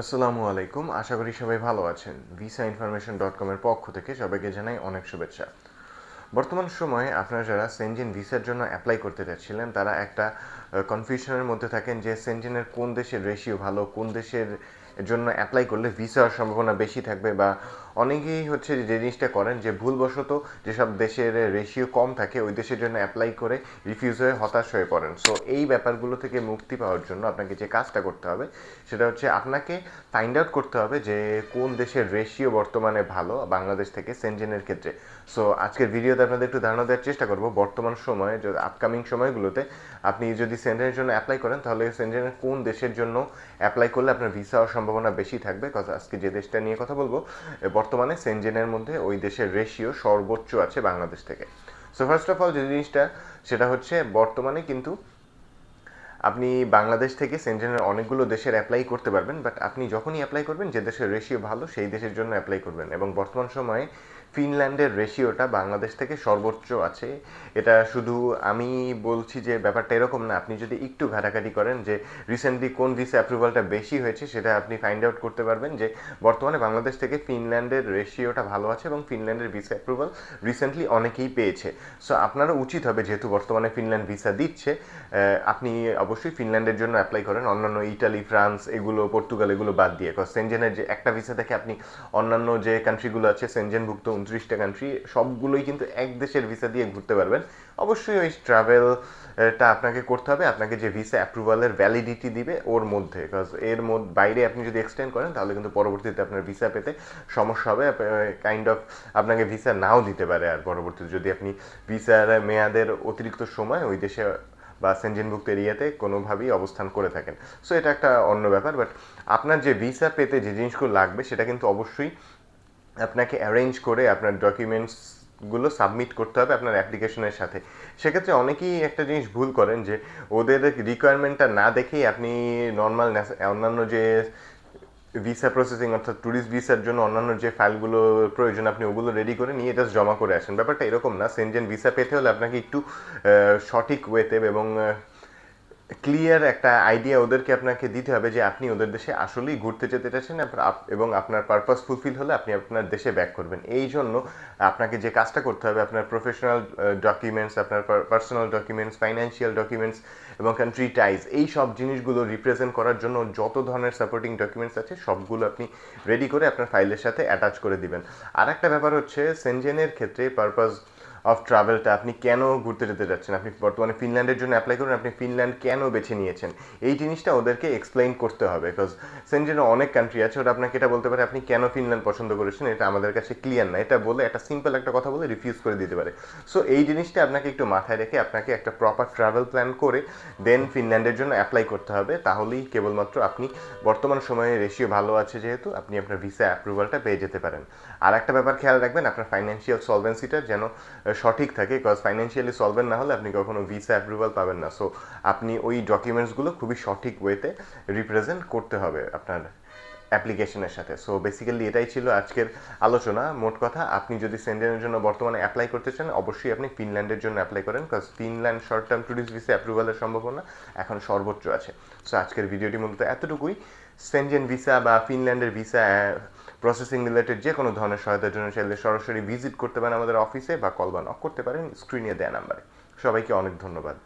আসসালামু আলাইকুম। আশা করি সবাই ভালো আছেন। ভিসা ইনফরমেশন ডট কমের পক্ষ থেকে সবাইকে জানাই অনেক শুভেচ্ছা। বর্তমান সময়ে আপনারা যারা সেনজেন ভিসার জন্য অ্যাপ্লাই করতে চাচ্ছিলেন তারা একটা কনফিউশনের মধ্যে থাকেন যে সেনজেনের কোন দেশের রেশিও ভালো, কোন দেশের জন্য অ্যাপ্লাই করলে ভিসার সম্ভাবনা বেশি থাকবে বা অনেকেই হচ্ছে যে জিনিসটা করেন যে, ভুলবশত যেসব দেশের রেশিও কম থাকে, ওই দেশের জন্য অ্যাপ্লাই করে রিফিউজ হয়ে হতাশ হয়ে পড়েন। সো এই ব্যাপারগুলো থেকে মুক্তি পাওয়ার জন্য আপনাকে যে কাজটা করতে হবে, সেটা হচ্ছে আপনাকে ফাইন্ড আউট করতে হবে যে, কোন দেশের রেশিও বর্তমানে ভালো বাংলাদেশ থেকে সেনজেনের ক্ষেত্রে। সো আজকের ভিডিওতে আপনাদের একটু ধারণা দেওয়ার চেষ্টা করব। বর্তমান সময়ে আপকামিং সময়গুলোতে আপনি যদি সেন্টারের জন্য অ্যাপ্লাই করেন, তাহলে সেন্টারের কোন দেশের জন্য অ্যাপ্লাই করলে আপনার ভিসা হওয়ার সম্ভাবনা বেশি থাকবে? কজ আজকে যে দেশটা নিয়ে কথা বলব বর্তমানে সেনজেনের মধ্যে ওই দেশের রেশিও সর্বোচ্চ আছে বাংলাদেশ থেকে। সো ফার্স্ট অফ অল যে জিনিসটা, সেটা হচ্ছে বর্তমানে কিন্তু আপনি বাংলাদেশ থেকে সেন্টেনের অনেকগুলো দেশের অ্যাপ্লাই করতে পারবেন বাট আপনি যখনই অ্যাপ্লাই করবেন, যে দেশের রেশিও ভালো, সেই দেশের জন্য অ্যাপ্লাই করবেন। এবং বর্তমান সময়ে ফিনল্যান্ডের রেশিওটা বাংলাদেশ থেকে সর্বোচ্চ আছে। এটা শুধু আমি বলছি যে ব্যাপারটা এরকম না, আপনি যদি একটু ঘাটাঘাটি করেন যে রিসেন্টলি কোন ভিসা অ্যাপ্রুভালটা বেশি হয়েছে সেটা আপনি ফাইন্ড আউট করতে পারবেন যে বর্তমানে বাংলাদেশ থেকে ফিনল্যান্ডের রেশিওটা ভালো আছে এবং ফিনল্যান্ডের ভিসা অ্যাপ্রুভাল রিসেন্টলি অনেকেই পেয়েছে। সো আপনারও উচিত হবে যেহেতু বর্তমানে ফিনল্যান্ড ভিসা দিচ্ছে আপনি অবশ্যই ফিনল্যান্ডের জন্য অ্যাপ্লাই করেন। অন্যান্য ইটালি, ফ্রান্স, এগুলো, পর্তুগাল, এগুলো বাদ দিয়ে। সেনজেনের যে একটা ভিসা থেকে আপনি অন্যান্য যে কান্ট্রিগুলো আছে সেনজেনভুক্ত উনত্রিশটা কান্ট্রি সবগুলোই কিন্তু এক দেশের ভিসা দিয়ে ঘুরতে পারবেন। অবশ্যই ওই ট্রাভেলটা আপনাকে করতে হবে। আপনাকে যে ভিসা অ্যাপ্রুভালের ভ্যালিডিটি দিবে ওর মধ্যে। বিকজ এর মধ্যে বাইরে আপনি যদি এক্সটেন্ড করেন, তাহলে কিন্তু পরবর্তীতে আপনার ভিসা পেতে সমস্যা হবে। কাইন্ড অফ আপনাকে ভিসা নাও দিতে পারে আর পরবর্তীতে যদি আপনি ভিসার মেয়াদের অতিরিক্ত সময় ওই দেশে বা সেনজেনভুক্ত এরিয়াতে কোনোভাবেই অবস্থান করে থাকেন। সো এটা একটা অন্য ব্যাপার। বাট আপনার যে ভিসা পেতে যে জিনিসগুলো লাগবে, সেটা কিন্তু অবশ্যই আপনাকে অ্যারেঞ্জ করে আপনার ডকুমেন্টসগুলো সাবমিট করতে হবে আপনার অ্যাপ্লিকেশনের সাথে। সেক্ষেত্রে অনেকেই একটা জিনিস ভুল করেন যে, ওদের রিকোয়ারমেন্টটা না দেখেই আপনি নর্মাল অন্যান্য যে ভিসা প্রসেসিং অর্থাৎ ট্যুরিস্ট ভিসার জন্য অন্যান্য যে ফাইলগুলো প্রয়োজন, আপনি ওগুলো রেডি করে নিয়ে জাস্ট জমা করে আসেন। ব্যাপারটা এরকম না সেনজেন ভিসা পেতে হলে আপনাকে একটু সঠিক ওয়েতে এবং ক্লিয়ার একটা আইডিয়া ওদেরকে আপনাকে দিতে হবে যে আপনি ওদের দেশে আসলেই ঘুরতে যেতে চাচ্ছেন এবং আপনার পারপাস ফুলফিল হলে আপনি আপনার দেশে ব্যাক করবেন। এই জন্য আপনাকে যে কাজটা করতে হবে, আপনার প্রফেশনাল ডকুমেন্টস আপনার পার্সোনাল ডকুমেন্টস ফাইন্যান্সিয়াল ডকুমেন্টস এবং কান্ট্রি টাইজ এই সব জিনিসগুলো রিপ্রেজেন্ট করার জন্য যত ধরনের সাপোর্টিং ডকুমেন্টস আছে, সবগুলো আপনি রেডি করে আপনার ফাইলের সাথে অ্যাটাচ করে দিবেন। আর একটা ব্যাপার হচ্ছে সেনজেনের ক্ষেত্রে পারপাস অফ ট্রাভেলটা আপনি কেন ঘুরতে যেতে যাচ্ছেন? আপনি বর্তমানে ফিনল্যান্ডের জন্য অ্যাপ্লাই করুন, আপনি ফিনল্যান্ড কেন বেছে নিয়েছেন? এই জিনিসটা ওদেরকে এক্সপ্লেইন করতে হবে বিকজ সেনজেনে অনেক কান্ট্রি আছে, ওরা আপনাকে এটা বলতে পারে, আপনি কেন ফিনল্যান্ড পছন্দ করেছেন? এটা আমাদের কাছে ক্লিয়ার না। এটা বলে, একটা সিম্পল একটা কথা বলে রিফিউজ করে দিতে পারে। সো এই জিনিসটা আপনাকে একটু মাথায় রেখে আপনাকে একটা প্রপার ট্রাভেল প্ল্যান করে দেন ফিনল্যান্ডের জন্য অ্যাপ্লাই করতে হবে। তাহলেই কেবলমাত্র আপনি বর্তমান সময়ে রেশিও ভালো আছে যেহেতু, আপনি আপনার ভিসা অ্যাপ্রুভালটা পেয়ে যেতে পারেন। আর একটা ব্যাপার খেয়াল রাখবেন, আপনার ফাইন্যান্সিয়াল সলভেন্সিটা যেন সঠিক থাকে বিকজ ফাইন্যান্সিয়ালি সলভেন্ট না হলে আপনি কখনো ভিসা অ্যাপ্রুভাল পাবেন না। সো আপনি ওই ডকুমেন্টসগুলো খুবই সঠিক ওয়েতে রিপ্রেজেন্ট করতে হবে আপনার অ্যাপ্লিকেশনের সাথে। সো বেসিক্যালি এটাই ছিল আজকের আলোচনা। মোট কথা, আপনি যদি সেন্ডেনের জন্য বর্তমানে অ্যাপ্লাই করতে চান, অবশ্যই আপনি ফিনল্যান্ডের জন্য অ্যাপ্লাই করেন because Finland short term tourist visa অ্যাপ্রুভালের সম্ভাবনা এখন সর্বোচ্চ আছে। সো আজকের ভিডিওটি মূলত এতটুকুই। সেনজেন ভিসা বা ফিনল্যান্ডের ভিসা প্রসেসিং রিলেটেড যে কোনো ধরনের সহায়তার জন্য চাইলে সরাসরি ভিজিট করতে পারেন আমাদের অফিসে বা কল বা নক করতে পারেন স্ক্রিনে দেয়া নাম্বারে সবাইকে অনেক ধন্যবাদ।